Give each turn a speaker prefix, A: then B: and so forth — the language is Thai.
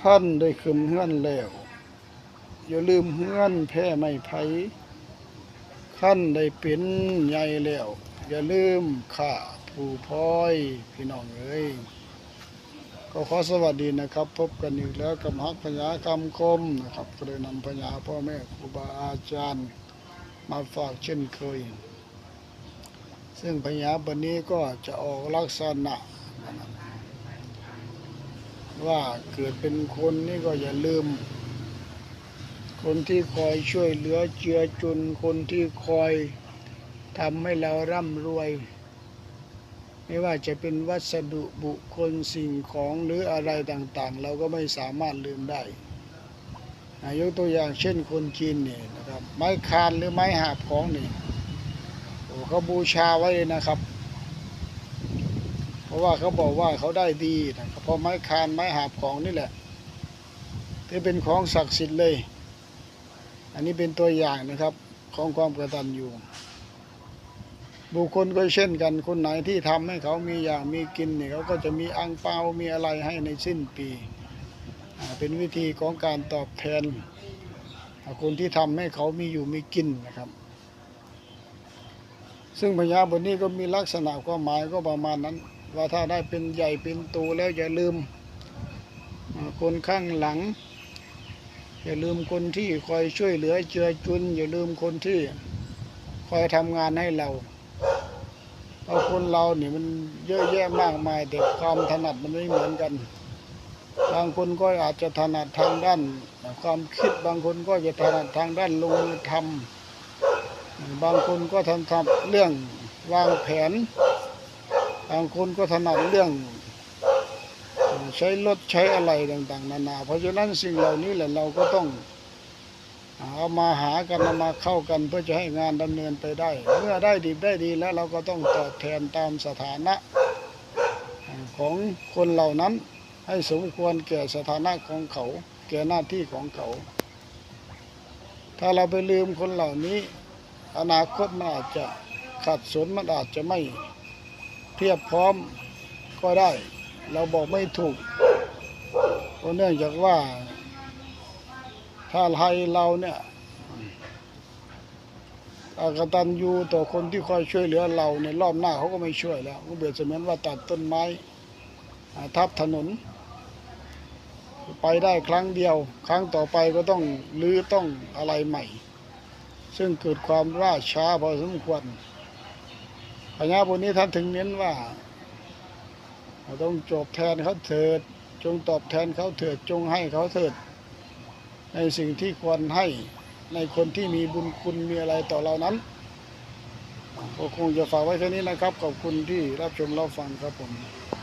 A: ขั้นได้ขึ้นเฮือนแล้ว อย่าลืมเฮือนแพ้ไม่ไผขั้นได้เป็นใหญ่แล้ว อย่าลืมข้าผู้พลอยพี่น้องเอ้ยก็ขอสวัสดีนะครับ พบกันอีกแล้วกับฮักพญาคำคมนะครับก็เลยนำพญาพ่อแม่ครูบาอาจารย์ มาฝากเช่นเคย ซึ่งพญาบันนี้ก็จะออกลักษณะ ว่าเกิดเป็นคนนี่ก็อย่าลืม คนที่คอยช่วยเหลือเจือจุน คนที่คอยทำให้เราร่ำรวย ไม่ว่าจะเป็นวัสดุบุคคลสิ่งของหรืออะไรต่างๆ เราก็ไม่สามารถลืมได้อะยกตัวอย่างเช่นคนจีนเนี่ยนะครับไม้คานหรือไม้หาบของนี่โอ้เขาบูชาไว้เลยนะครับ เพราะว่าเขาบอกว่าเขาได้ดีนะครับเพราะไม้คานไม้หาบของนี่แหละที่เป็นของศักดิ์สิทธิ์เลย อันนี้เป็นตัวอย่างนะครับของความกระตัญญูบุคคลก็เช่นกัน คนไหนที่ทำให้เขามีอย่างมีกินเนี่ยเขาก็จะมีอังเปา มีอะไรให้ในสิ้นปี เป็นวิธีของการตอบแทน คนที่ทำให้เขามีอยู่มีกินนะครับ ซึ่งพญาบนนี้ก็มีลักษณะความหมายก็ประมาณนั้น ว่าถ้าได้เป็นใหญ่เป็นโตแล้วอย่าลืมคนข้างหลัง อย่าลืมคนที่คอยช่วยเหลือเจือจุน อย่าลืมคนที่คอยทำงานให้เราเพราะคนเราเนี่ยมันเยอะแยะมากมายแต่ความถนัดมันไม่เหมือนกัน บางคนก็อาจจะถนัดทางด้าน ความคิดบางคนก็จะถนัดทางด้านลงมือทำบางคนก็ถนัดเรื่องวางแผน บางคนก็ถนัดเรื่อง ใช้รถใช้อะไรต่าง ๆ นานา เพราะฉะนั้นสิ่งเหล่านี้แหละเราก็ต้องเอามาหากันมาเข้ากันเพื่อจะให้งานดำเนินไปได้ เมื่อได้ดีได้ดีแล้วเราก็ต้องตอบแทนตามสถานะของคนเหล่านั้นให้สมควรแก่สถานะของเขา แก่หน้าที่ของเขา ถ้าเราไปลืมคนเหล่านี้ อนาคตมันอาจจะขัดสนมันอาจจะไม่ เพียบพร้อมก็ได้ เราบอกไม่ถูกเพราะเนื่องจากว่า ถ้าไทยเราเนี่ยอากตันยูต่อคนที่คอยช่วยเหลือเราในรอบหน้าเขาก็ไม่ช่วยแล้วก็เบียดเสมือนว่าตัดต้นไม้ทับถนน ไปได้ครั้งเดียว ครั้งต่อไปก็ต้องรื้อต้องอะไรใหม่ ซึ่งเกิดความล่าช้าพอสมควร พญาบุญนี้ท่านถึงเน้นว่าเราต้องจบแทนเขาเถิด จงตอบแทนเขาเถิดจงให้เขาเถิด ในสิ่งที่ควรให้ในคนที่มีบุญคุณมีอะไรต่อเรานั้นก็คงจะฝากไว้แค่นี้นะครับ ขอบคุณที่รับชมรับฟังครับผม